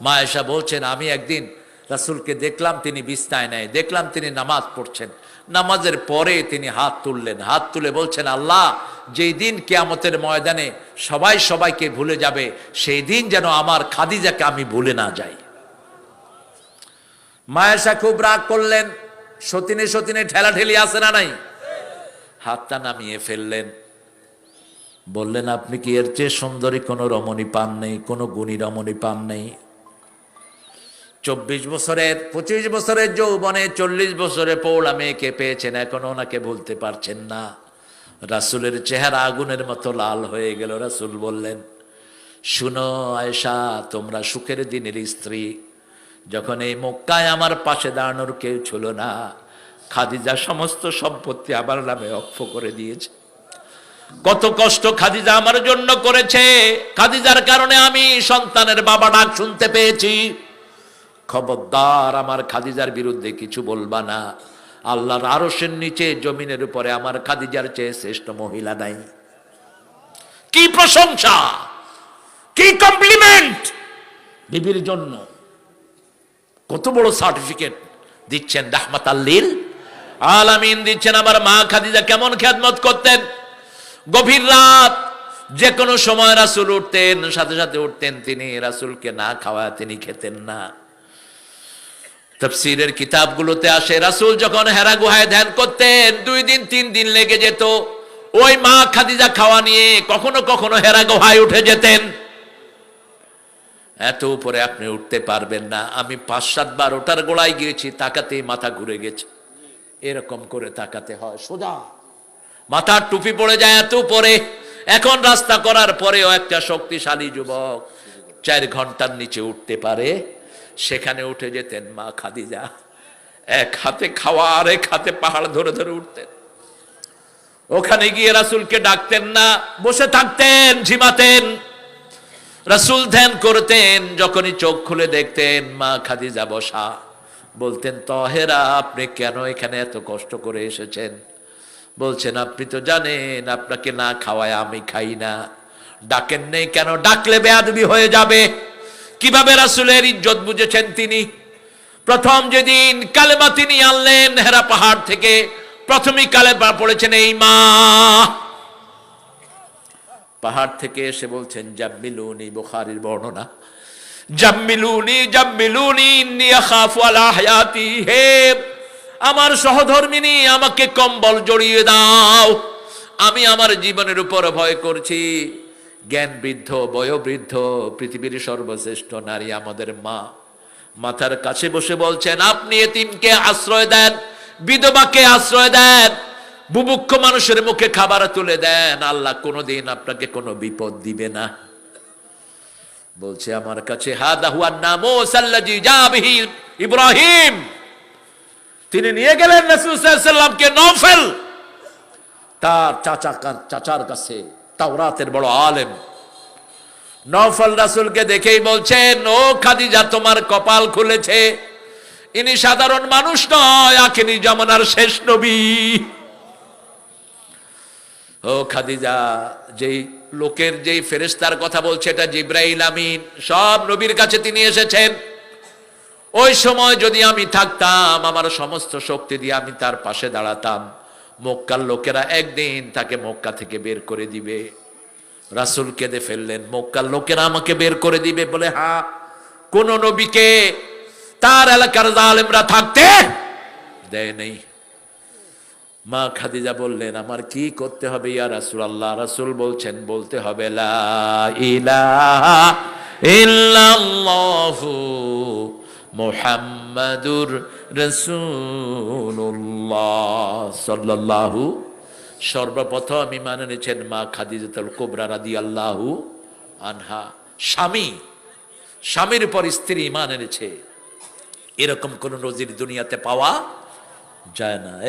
মা এসা বলছেন, আমি একদিন রাসুলকে দেখলাম, তিনি বিস্তায় নেয়। দেখলাম তিনি নামাজ পড়ছেন। নামাজের পরে তিনি হাত তুললেন। হাত তুলে বলছেন, আল্লাহ, যেই দিন কেয়ামতের ময়দানে সবাই সবাইকে ভুলে যাবে, সেই দিন যেন আমার খাদিজাকে আমি ভুলে না যাই। মায়েশা খুব রাগ করলেন। সতিনে সতিনে ঠেলা ঠেলি আছে না নাই? হাতটা নামিয়ে ফেললেন। বললেন, আপনি কি এর চেয়ে সুন্দরী কোনো রমণী পান নেই, কোনো গুণী রমণী পান নেই? চব্বিশ বছরের, পঁচিশ বছরের যৌবনে চল্লিশ বছরে পৌড়া মেয়েকে পেয়েছেন, এখন ওনাকে ভুলতে পারছেন না। রাসুলের চেহারা আগুনের মতো লাল হয়ে গেল, রাসুল বললেন, শুনো আয়সা তোমরা সুখের দিনের স্ত্রী। যখন এই মক্কায় আমার পাশে দাঁড়ানোর কেউ ছিল না, খাদিজা সমস্ত সম্পত্তি আমার নামে অক্ষ করে দিয়েছে। কত কষ্ট খাদিজা আমার জন্য করেছে। খাদিজার কারণে আমি সন্তানের বাবা ডাক শুনতে পেয়েছি। খবরদার আমার খাদিজার বিরুদ্ধে কিছু বলবা না। আল্লাহর আরসের নিচে, জমিনের উপরে আমার খাদিজার চেয়ে শ্রেষ্ঠ মহিলা নাই। কি প্রশংসা, কি কমপ্লিমেন্ট বিবির জন্য। কত বড় সার্টিফিকেট দিচ্ছেন রাহমাত আল্লিল আলামিন দিচ্ছেন আমার মা খাদিজা কেমন খেদমত করতেন। গভীর রাত যে কোনো সময় রাসুল উঠতেন, সাথে সাথে উঠতেন তিনি, রাসুলকে না খাওয়া তিনি খেতেন না। তফসিরের কিতাবগুলোতে আসে, রাসুল যখন হেরা গুহায় ধ্যান করতেন, দুই দিন, তিন দিন লেগে যেত। ওই মা খাদিজা খাওয়া নিয়ে কখনো কখনো হেরা গুহায় উঠে যেতেন। এত উপরে আপনি উঠতে পারবেন না। আমি পাঁচ সাতবার ওটার গোড়ায় গিয়েছি, তাকাতেই মাথা ঘুরে গেছে। এরকম করে তাকাতে হয়, সোজা। মাথার টুপি পড়ে যায় এত উপরে। এখন রাস্তা করার পরেও একটা শক্তিশালী যুবক চার ঘণ্টার নিচে উঠতে পারে। সেখানে উঠে যেতেন মা খাদিজা। এক হাতে খাওয়া আর এক হাতে পাহাড় ধরে ধরে উঠতেন। ওখানে গিয়ে রাসুলকে ডাকতেন না, বসে থাকতেন, ঝিমাতেন। রাসুল ধ্যান করতেন, যখনই চোখ খুলে দেখতেন মা খাদিজা বসা। বলতেন, তহেরা, আপনি কেন এখানে এত কষ্ট করে এসেছেন? বলছেন, আপনি তো জানেন, আপনাকে না খাওয়ায় আমি খাই না। ডাকেন নেই কেন? ডাকলে বেয়াদবি হয়ে যাবে। কীভাবে রাসুলের ইজ্জত বুঝেছেন তিনি? প্রথম যেদিন কালেমা তিনি আনলেন হেরা পাহাড় থেকে, প্রথমেই কালেমা পড়েছেন, এই মা! পাহাড় থেকে এসে বলছেন, জাম্মিলুনি বুখারির বর্ণনা। জাম্মিলুনি জাম্মিলুনি, ইন্নী আখাফু হায়াতি হে আমার সহধর্মিনী, আমাকে কম্বল জড়িয়ে দাও। আমি আমার জীবনের উপর ভয় করছি। জ্ঞান বৃদ্ধ বয়োবৃদ্ধ, পৃথিবীর সর্বশ্রেষ্ঠ নারী আমাদের মা। মাথার কাছে বসে বলছেন, আপনি এতিমকে আশ্রয় দেন, বিধবাকে আশ্রয় দেন, বুভুক্ষ মানুষের মুখে খাবার তুলে দেন। আল্লাহ কোনোদিন আপনাকে কোনো বিপদ দিবে না। বলছে, আমার কাছে ইব্রাহিম। তিনি নিয়ে গেলেন নফল। তার চাচা চাচার কাছে তাওরাতের বড় আলেম। নফল রাসুলকে দেখেই বলছেন, ও খাদিজা, তোমার কপাল খুলেছে। ইনি সাধারণ মানুষ নয়, আখেরি জামানার শেষ নবী। ও খাদিজা, যেই লোকের যেই ফেরেস্তার কথা বলছে, এটা জিব্রাইল আমিন, সব নবীর কাছে তিনি এসেছেন। ওই সময় যদি আমি থাকতাম, আমার সমস্ত শক্তি দিয়ে আমি তার পাশে দাঁড়াতাম। মক্কার লোকেরা একদিন তাকে মক্কা থেকে বের করে দিবে। রাসুল কেঁদে ফেললেন, মক্কার লোকেরা আমাকে বের করে দিবে বলে, হা, কোন নবীকে তার এলাকার জালেমরা থাকতে দেয় নেই। মা খাদিজা বললেন, আমার কি করতে হবে ইয়া রাসুল আল্লাহ রাসুল বলছেন, বলতে হবে, লা ইলাহা ইল্লাল্লাহু মুহাম্মাদুর রসুল্লাহ সাল্লাল্লাহু, সর্বপ্রথম ইমান এনেছেন মা খাদিজাতুল কোবরা রাদি আল্লাহু আনহা। স্বামী, স্বামীর পর স্ত্রী ইমান এনেছে। এরকম কোন নজির দুনিয়াতে পাওয়া যায় না।